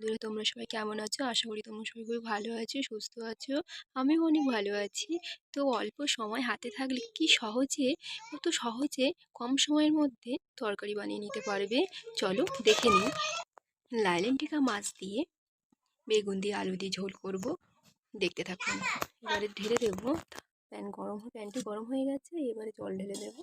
বন্ধুরা তোমরা সবাই কেমন আছো? আশা করি তোমরা সবাই খুবই ভালো আছো, সুস্থ আছো। আমিও অনেক ভালো আছি। তো অল্প সময় হাতে থাকলে কি সহজে, কত সহজে কম সময়ের মধ্যে তরকারি বানিয়ে নিতে পারবে? চলো দেখে নিই। লাইলেন টিকা মাছ দিয়ে বেগুন দিয়ে আলু দিয়ে ঝোল করব। দেখতে থাকুন। এবারে ঢেলে দেবো। প্যান গরম প্যানটি গরম হয়ে গেছে। এবারে জল ঢেলে দেবো।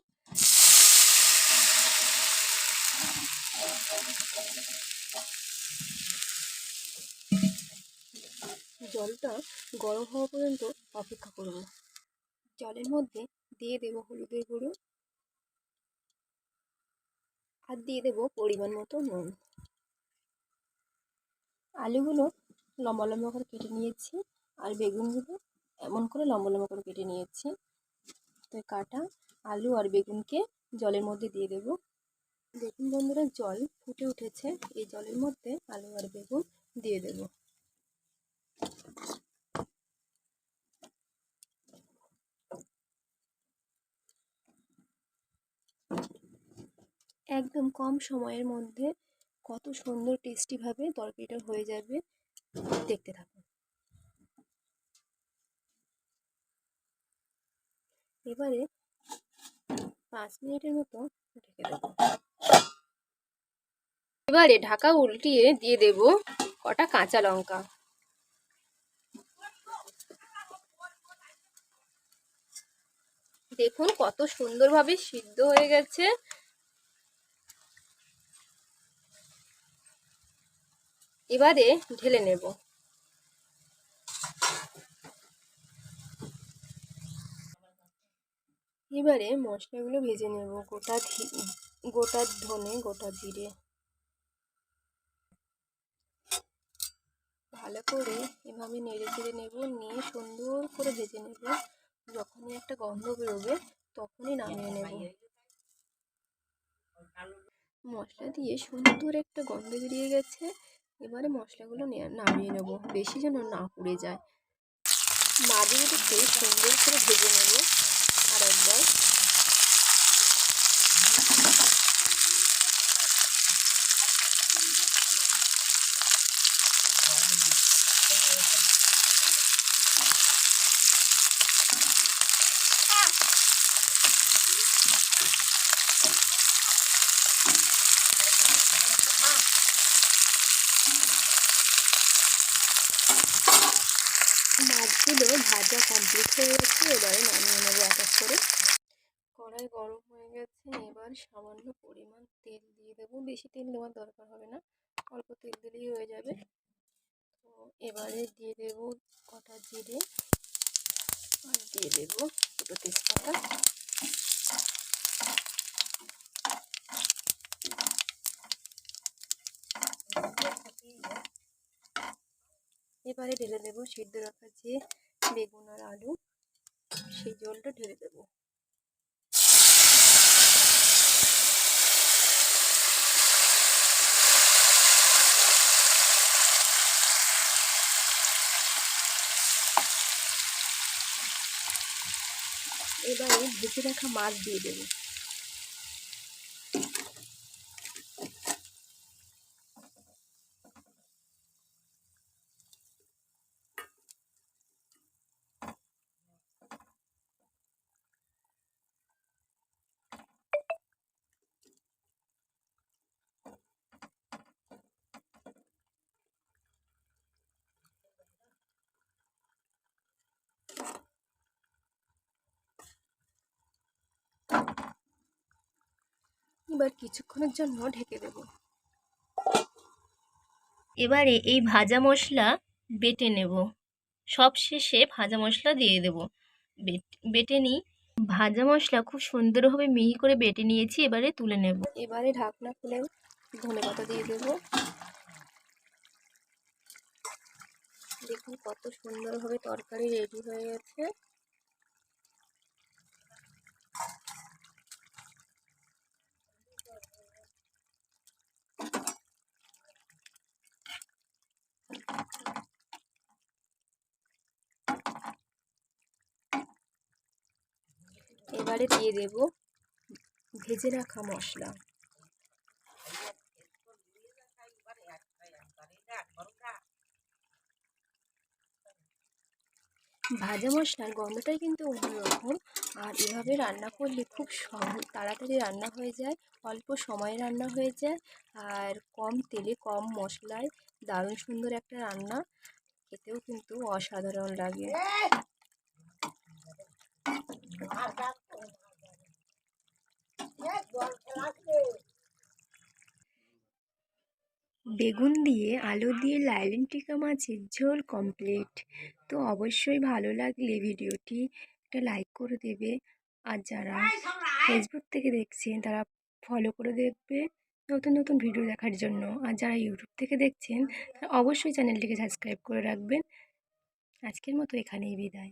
জলটা গরম হওয়া পর্যন্ত অপেক্ষা করব জলের মধ্যে দিয়ে দেব হলুদের গুঁড়ো আর দিয়ে দেবো পরিমাণ মতো নুন। আলুগুলো লম্বা লম্বা করে কেটে নিয়েছি আর বেগুনগুলো এমন করে লম্বা লম্বা করে কেটে নিয়েছি। তো কাটা আলু আর বেগুনকে জলের মধ্যে দিয়ে দেব। দেখুন বন্ধুরা, জল ফুটে উঠেছে। এই জলের মধ্যে আলু আর বেগুন দিয়ে দেব। একদম কম সময়ের মধ্যে কত সুন্দর টেস্টিভাবে তরকারিটা হয়ে যাবে দেখতে থাকুন। এবারে পাঁচ মিনিটের মতো ঢেকে দেব। এবারে ঢাকা উল্টিয়ে দিয়ে দেব কটা কাঁচা লঙ্কা। দেখুন কত সুন্দরভাবে সিদ্ধ হয়ে গেছে। এবারে ঢেলে নেব। এবারে মশলাগুলো ভেজে নেব, গোটা গোটা ধনে, গোটা জিরে। ভালো করে এভাবে নেড়ে চেড়ে নেব, নিয়ে সুন্দর করে ভেজে নেব। যখনই একটা গন্ধ বেরোবে, তখনই নামিয়ে নেব। মশলা দিয়ে সুন্দর একটা গন্ধ বেরিয়ে গেছে। এবারে মশলাগুলো নামিয়ে নেব। বেশি যেন না পুড়ে যায়। মাঝে মাঝে বেশ সুন্দর করে ভেজে নেব। আর একবার মাছগুলো ভাজা কমপ্লিট হয়ে গেছে, এবারে নামিয়ে নেব এক এক করে। কড়াই গরম হয়ে গেছে, এবার সামান্য পরিমাণ তেল দিয়ে দেবো। বেশি তেল দেওয়ার দরকার হবে না, অল্প তেল দিলেই হয়ে যাবে। তো এবারে দিয়ে দেবো কটা জিরে, আর দিয়ে দেবো দুটো তেজপাতা। এবারে ঢেলে দেবো সিদ্ধ রাখা যে বেগুন আর আলু, সেই জলটা ঢেলে দেবো। এবারে ভেজে রাখা মাছ দিয়ে দেবো। এবার কিছুক্ষণের জন্য ঢেকে দেব। এবারে এই ভাজা মশলা বেটে নেব। সব শেষে ভাজা মশলা দিয়ে দেব। বেটে নিই। ভাজা মশলা খুব সুন্দরভাবে মিহি করে বেটে নিয়েছি এবারে তুলে নেব। এবারে ঢাকনা খুলে ধনে পাতা দিয়ে দেব। দেখুন কত সুন্দরভাবে তরকারি রেডি হয়ে গেছে। এবারে দিয়ে দেব ভেজে রাখা মশলা। ভাজা মশলার গন্ধটাই কিন্তু অন্যরকম। আর এভাবে রান্না করলে খুব সহজ, তাড়াতাড়ি রান্না হয়ে যায়, অল্প সময়ে রান্না হয়ে যায়। আর কম তেলে কম মশলায় দারুণ সুন্দর একটা রান্না, খেতেও কিন্তু অসাধারণ লাগে। বেগুন দিয়ে আলু দিয়ে লাইলেন টিকা মাছের ঝোল কমপ্লিট তো অবশ্যই ভালো লাগলে ভিডিওটি একটা লাইক করে দেবে। আর যারা ফেসবুক থেকে দেখছেন, তারা ফলো করে দেখবে নতুন নতুন ভিডিও দেখার জন্য। আর যারা ইউটিউব থেকে দেখছেন, তারা অবশ্যই চ্যানেলটিকে সাবস্ক্রাইব করে রাখবেন। আজকের মতো এখানেই বিদায়।